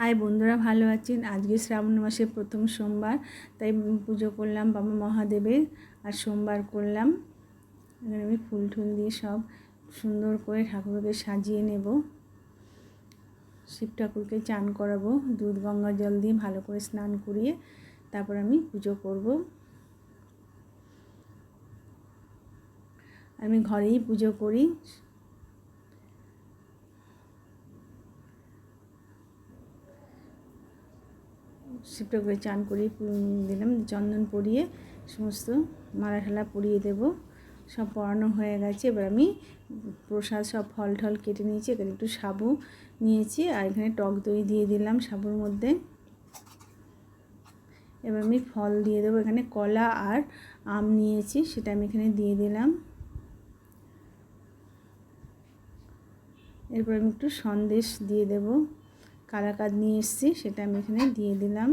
High বন্ধুরা ভালো আছেন? আজকে শ্রাবণ মাসের প্রথম সোমবার, তাই পুজো করলাম বাবা মহাদেবের আর সোমবার করলাম। এখানে আমি ফুল টুল দিয়ে সব সুন্দর করে ঠাকুরকে সাজিয়ে নেব। শিব ঠাকুরকে চান করাবো, দুধ গঙ্গা জল দিয়ে ভালো করে স্নান করিয়ে তারপর আমি পুজো করব। আমি ঘরেই পুজো করি। শিবটা করে চান করিয়ে দিলাম, চন্দন পরিয়ে সমস্ত মালা ঠালা পরিয়ে দেব। সব পরানো হয়ে গেছে। এবার আমি প্রসাদ সব ফল ঠল কেটে নিয়েছি, এখানে একটু সাবু নিয়েছি আর এখানে টক দই দিয়ে দিলাম সাবুর মধ্যে। এবার আমি ফল দিয়ে দেবো। এখানে কলা আর আম নিয়েছি, সেটা আমি এখানে দিয়ে দিলাম। এরপর আমি একটু সন্দেশ দিয়ে দেবো। কালাকাদ নিয়ে এসেছি, সেটা আমি এখানে দিয়ে দিলাম।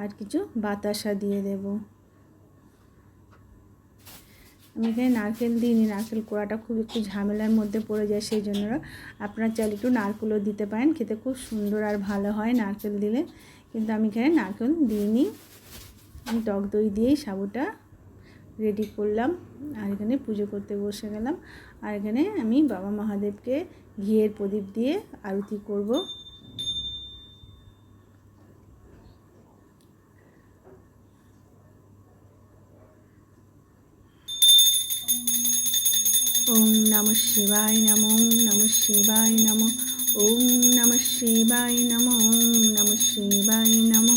আর কিছু বাতাসা দিয়ে দেব। আমি এখানে নারকেল দিইনি, নারকেল কোড়াটা খুব একটু ঝামেলার মধ্যে পড়ে যায়, সেই জন্য আপনার চাইলে একটু নারকেলও দিতে পারেন, খেতে খুব সুন্দর আর ভালো হয় নারকেল দিলে। কিন্তু আমি এখানে নারকেল দিইনি। আমি টক দই দিয়েই সাবুটা রেডি করলাম। আর এখানে পুজো করতে বসে গেলাম। আর এখানে আমি বাবা মহাদেবকে ঘিয়ের প্রদীপ দিয়ে আরতি করব। ওম নম শিবায় নম নম শিবায় নম, ওম নম শিবায় নম নম শিবায় নম।